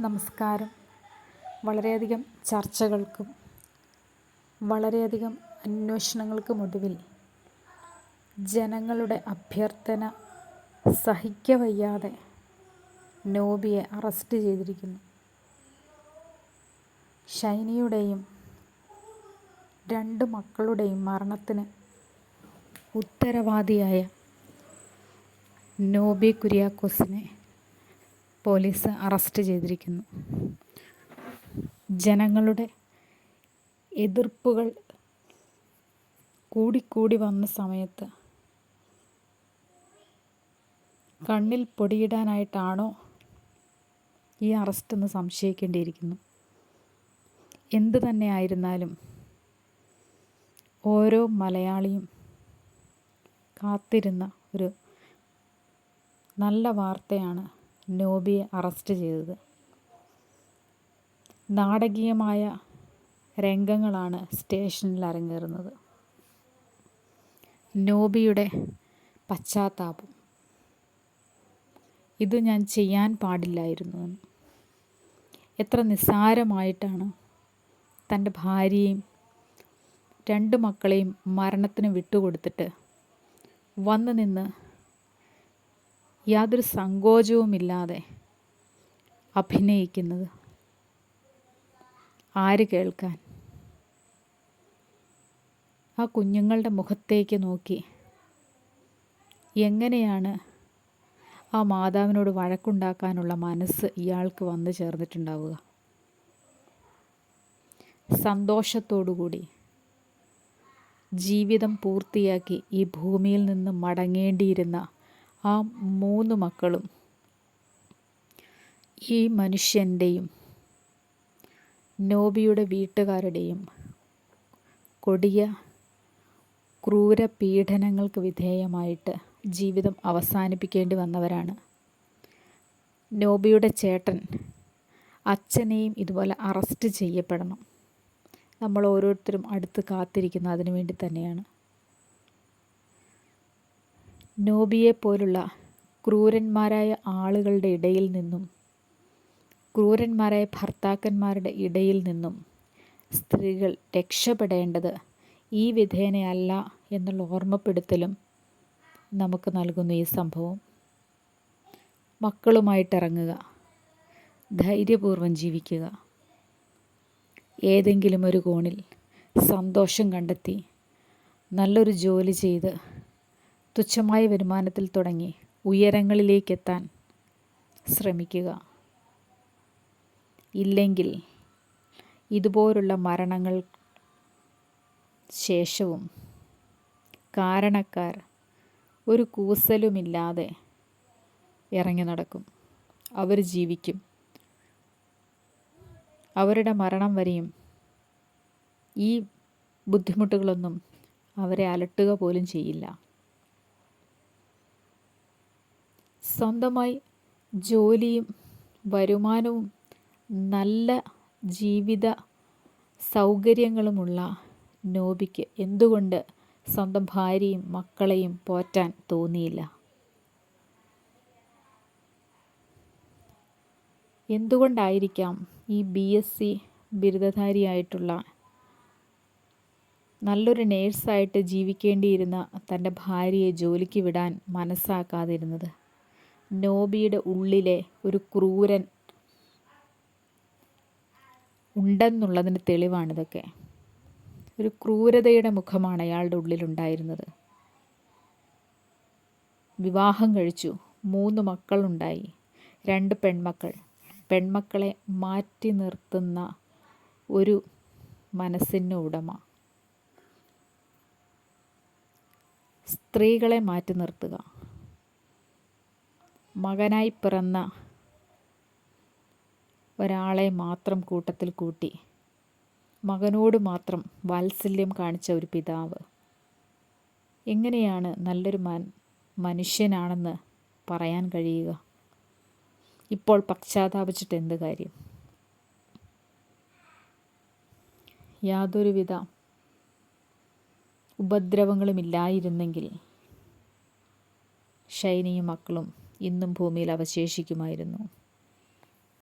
നമസ്കാരം. വളരെയധികം ചർച്ചകൾക്കും വളരെയധികം അന്വേഷണങ്ങൾക്കുമൊടുവിൽ ജനങ്ങളുടെ അഭ്യർത്ഥന സഹിക്കവയ്യാതെ നോബിയെ അറസ്റ്റ് ചെയ്തിരിക്കുന്നു. ഷൈനിയുടെയും രണ്ട് മക്കളുടെയും മരണത്തിന് ഉത്തരവാദിയായ നോബി കുര്യാക്കോസിനെ പോലീസ് അറസ്റ്റ് ചെയ്തിരിക്കുന്നു. ജനങ്ങളുടെ എതിർപ്പുകൾ കൂടിക്കൂടി വന്ന സമയത്ത് കണ്ണിൽ പൊടിയിടാനായിട്ടാണോ ഈ അറസ്റ്റ് എന്ന് സംശയിക്കേണ്ടിയിരിക്കുന്നു? എന്തു തന്നെ ആയിരുന്നാലും ഓരോ മലയാളിയും കാത്തിരുന്ന ഒരു നല്ല വാർത്തയാണ് നോബിയെ അറസ്റ്റ് ചെയ്തത്. നാടകീയമായ രംഗങ്ങളാണ് സ്റ്റേഷനിൽ അരങ്ങേറുന്നത്. നോബിയുടെ പശ്ചാത്താപം. ഇത് ഞാൻ ചെയ്യാൻ പാടില്ലായിരുന്നു. എത്ര നിസ്സാരമായിട്ടാണ് തന്റെ ഭാര്യയും രണ്ട് മക്കളെയും മരണത്തിന് വിട്ടുകൊടുത്തിട്ട് വന്നു നിന്ന് യാതൊരു സങ്കോചവുമില്ലാതെ അഭിനയിക്കുന്നത്. ആര് കേൾക്കാൻ? ആ കുഞ്ഞുങ്ങളുടെ മുഖത്തേക്ക് നോക്കി. എങ്ങനെയാണ് ആ മാതാവിനോട് വഴക്കുണ്ടാക്കാനുള്ള മനസ്സ് ഇയാൾക്ക് വന്നു ചേർന്നിട്ടുണ്ടാവുക? സന്തോഷത്തോടുകൂടി ജീവിതം പൂർത്തിയാക്കി ഈ ഭൂമിയിൽ നിന്ന് മടങ്ങേണ്ടിയിരുന്ന ആ മൂന്ന് മക്കളും ഈ മനുഷ്യന്റെയും നോബിയുടെ വീട്ടുകാരുടെയും കൊടിയ ക്രൂര പീഡനങ്ങൾക്ക് വിധേയമായിട്ട് ജീവിതം അവസാനിപ്പിക്കേണ്ടി വന്നവരാണ്. നോബിയുടെ ചേട്ടൻ അച്ഛനെയും ഇതുപോലെ അറസ്റ്റ് ചെയ്യപ്പെടണം. നമ്മൾ ഓരോരുത്തരും അടുത്ത് കാത്തിരിക്കുന്ന അതിനു വേണ്ടി തന്നെയാണ്. നോബിയെ പോലുള്ള ക്രൂരന്മാരായ ആളുകളുടെ ഇടയിൽ നിന്നും ക്രൂരന്മാരായ ഭർത്താക്കന്മാരുടെ ഇടയിൽ നിന്നും സ്ത്രീകൾ രക്ഷപ്പെടേണ്ടത് ഈ വിധേനയല്ല എന്നുള്ള ഓർമ്മപ്പെടുത്തലും നമുക്ക് നൽകുന്നു ഈ സംഭവം. മക്കളുമായിട്ടിറങ്ങുക ധൈര്യപൂർവം ജീവിക്കുക. ഏതെങ്കിലും ഒരു കോണിൽ സന്തോഷം കണ്ടെത്തി നല്ലൊരു ജോലി ചെയ്ത് തുച്ഛമായ വരുമാനത്തിൽ തുടങ്ങി ഉയരങ്ങളിലേക്കെത്താൻ ശ്രമിക്കുക. ഇല്ലെങ്കിൽ ഇതുപോലുള്ള മരണങ്ങൾ ശേഷവും കാരണക്കാർ ഒരു കൂസലുമില്ലാതെ ഇറങ്ങി നടക്കും. അവർ ജീവിക്കും. അവരുടെ മരണം വരെയും ഈ ബുദ്ധിമുട്ടുകളൊന്നും അവരെ അലട്ടുക പോലും ചെയ്യില്ല. സ്വന്തമായി ജോലിയും വരുമാനവും നല്ല ജീവിത സൗകര്യങ്ങളുമുള്ള നോബിക്ക് എന്തുകൊണ്ട് സ്വന്തം ഭാര്യയും മക്കളെയും പോറ്റാൻ തോന്നിയില്ല? എന്തുകൊണ്ടായിരിക്കാം ഈ ബി എസ് സി ബിരുദധാരിയായിട്ടുള്ള നല്ലൊരു നേഴ്സായിട്ട് ജീവിക്കേണ്ടിയിരുന്ന തന്റെ ഭാര്യയെ ജോലിക്ക് വിടാൻ മനസ്സാക്കാതിരുന്നത്? നോബിയുടെ ഉള്ളിലെ ഒരു ക്രൂരൻ ഉണ്ടെന്നുള്ളതിന് തെളിവാണിതൊക്കെ. ഒരു ക്രൂരതയുടെ മുഖമാണ് അയാളുടെ ഉള്ളിലുണ്ടായിരുന്നത്. വിവാഹം കഴിച്ചു. മൂന്ന് മക്കളുണ്ടായി. രണ്ട് പെൺമക്കൾ. പെൺമക്കളെ മാറ്റി നിർത്തുന്ന ഒരു മനസ്സിന് ഉടമ. സ്ത്രീകളെ മാറ്റി നിർത്തുക. മകനായി പിറന്ന ഒരാളെ മാത്രം കൂട്ടത്തിൽ കൂട്ടി. മകനോട് മാത്രം വാത്സല്യം കാണിച്ച ഒരു പിതാവ്. എങ്ങനെയാണ് നല്ലൊരു മൻ മനുഷ്യനാണെന്ന് പറയാൻ കഴിയുക? ഇപ്പോൾ പശ്ചാത്താപിച്ചിട്ട് എന്ത് കാര്യം? യാതൊരുവിധ ഉപദ്രവങ്ങളുമില്ലായിരുന്നെങ്കിൽ ഷൈനിയും മക്കളും ഇന്നും ഭൂമിയിൽ അവശേഷിക്കുമായിരുന്നു.